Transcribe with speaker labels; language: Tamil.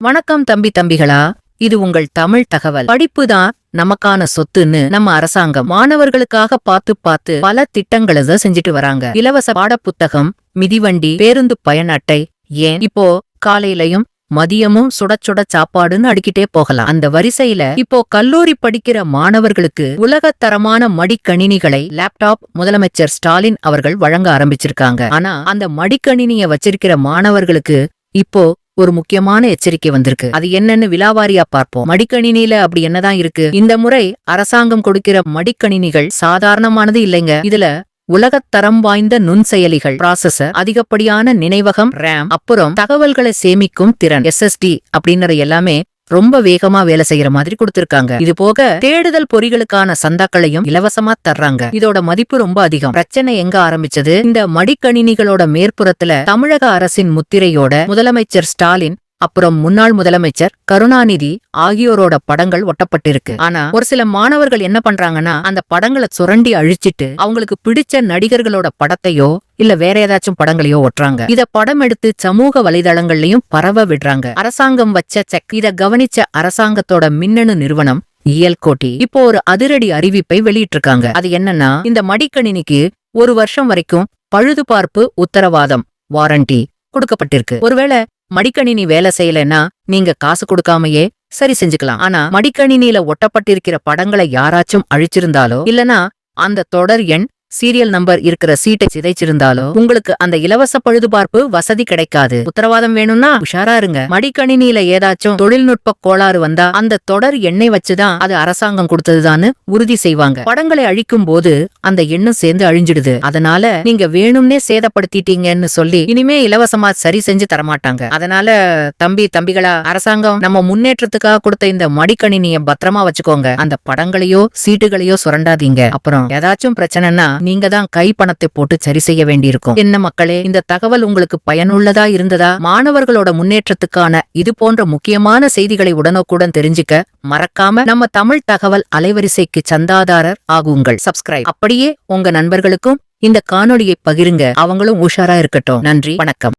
Speaker 1: வணக்கம் தம்பி தம்பிகளா இது உங்கள் தமிழ் தகவல். படிப்பு தான் நமக்கான சொத்துன்னு நம்ம அரசாங்கம் மாணவர்களுக்காக பார்த்து பார்த்து பல திட்டங்களை தான் செஞ்சுட்டு வராங்க. இலவச பாடப்புத்தகம் மிதிவண்டி பேருந்து பயண அட்டை ஏன் இப்போ காலையிலயும் மதியமும் சுட சுட சாப்பாடுன்னு அடிக்கிட்டே போகலாம். அந்த வரிசையில இப்போ கல்லூரி படிக்கிற மாணவர்களுக்கு உலகத்தரமான மடிக்கணினிகளை லேப்டாப் முதலமைச்சர் ஸ்டாலின் அவர்கள் வழங்க ஆரம்பிச்சிருக்காங்க. ஆனா அந்த மடிக்கணினிய வச்சிருக்கிற மாணவர்களுக்கு இப்போ ஒரு முக்கியமான எச்சரிக்கை வந்திருக்கு. அது என்னன்னு விலாவாரியா பார்ப்போம். மடிக்கணினியில அப்படி என்னதான் இருக்கு? இந்த முறை அரசாங்கம் கொடுக்கிற மடிக்கணினிகள் சாதாரணமானது இல்லைங்க. இதுல உலகத்தரம் வாய்ந்த நுண்செயலிகள் ப்ராசஸர் அதிகப்படியான நினைவகம் ரேம் அப்புறம் தகவல்களை சேமிக்கும் திறன் எஸ்எஸ்டி அப்படின்னு எல்லாமே ரொம்ப வேகமா வேலை செய்யற மாதிரி கொடுத்திருக்காங்க. இது போக தேடுதல் பொறிகளுக்கான சந்தாக்களையும் இலவசமா தர்றாங்க. இதோட மதிப்பு ரொம்ப அதிகம். பிரச்சனை எங்க ஆரம்பிச்சது? இந்த மடிக்கணினிகளோட மேற்புறத்துல தமிழக அரசின் முத்திரையோட முதலமைச்சர் ஸ்டாலின் அப்புறம் முன்னாள் முதலமைச்சர் கருணாநிதி ஆகியோரோட படங்கள் ஒட்டப்பட்டிருக்கு. ஆனா ஒரு சில மாணவர்கள் என்ன பண்றாங்கன்னா அந்த படங்களை சுரண்டி அழிச்சிட்டு அவங்களுக்கு பிடிச்ச நடிகர்களோட படத்தையோ இல்ல வேற ஏதாச்சும் படங்களையோ ஒட்டுறாங்க. இத படம் எடுத்து சமூக வலைதளங்கள்லயும் பரவ விடுறாங்க. அரசாங்கம் வச்ச செக் இத கவனிச்ச அரசாங்கத்தோட மின்னணு நிறுவனம் இயல்கோட்டி இப்போ ஒரு அதிரடி அறிவிப்பை வெளியிட்டிருக்காங்க. அது என்னன்னா இந்த மடிக்கணினிக்கு ஒரு வருஷம் வரைக்கும் பழுதுபார்ப்பு உத்தரவாதம் வாரண்டி கொடுக்கப்பட்டிருக்கு. ஒருவேளை மடிக்கணினி வேலை செய்யலைன்னா நீங்க காசு கொடுக்காமயே சரி செஞ்சுக்கலாம். ஆனா மடிக்கணினியில ஒட்டப்பட்டிருக்கிற படங்களை யாராச்சும் அழிச்சிருந்தாலோ இல்லனா அந்த தொடர் எண் சீரியல் நம்பர் இருக்கிற சீட்டை சிதைச்சிருந்தாலோ உங்களுக்கு அந்த இலவச பழுதுபார்ப்பு வசதி கிடைக்காது. உத்தரவாதம் வேணும்னா உஷாரா இருங்க. மடிக்கணினியில ஏதாச்சும் தொழில்நுட்ப கோளாறு வந்தா அந்த தொடர் எண்ணெய் வச்சுதான் அது அரசாங்கம் கொடுத்ததுதான்னு உறுதி செய்வாங்க. படங்களை அழிக்கும் போது அந்த எண்ணும் சேர்ந்து அழிஞ்சிடுது. அதனால நீங்க வேணும்னே சேதப்படுத்திட்டீங்கன்னு சொல்லி இனிமே இலவசமா சரி செஞ்சு தரமாட்டாங்க. அதனால தம்பி தம்பிகளா அரசாங்கம் நம்ம முன்னேற்றத்துக்காக கொடுத்த இந்த மடிக்கணினிய பத்திரமா வச்சுக்கோங்க. அந்த படங்களையோ சீட்டுகளையோ சுரண்டாதீங்க. அப்புறம் ஏதாச்சும் பிரச்சனைனா நீங்க தான் கை பணத்தை போட்டு சரி செய்ய வேண்டியிருக்கும். என்ன மக்களே இந்த தகவல் உங்களுக்கு பயனுள்ளதா இருந்ததா? மாணவர்களோட முன்னேற்றத்துக்கான இது போன்ற முக்கியமான செய்திகளை உடனுக்குடன் தெரிஞ்சுக்க மறக்காம நம்ம தமிழ் தகவல் அலைவரிசைக்கு சந்தாதாரர் ஆகுங்கள். சப்ஸ்கிரைப் அப்படியே உங்க நண்பர்களுக்கும் இந்த காணொலியை பகிருங்க. அவங்களும் உஷாரா இருக்கட்டும். நன்றி வணக்கம்.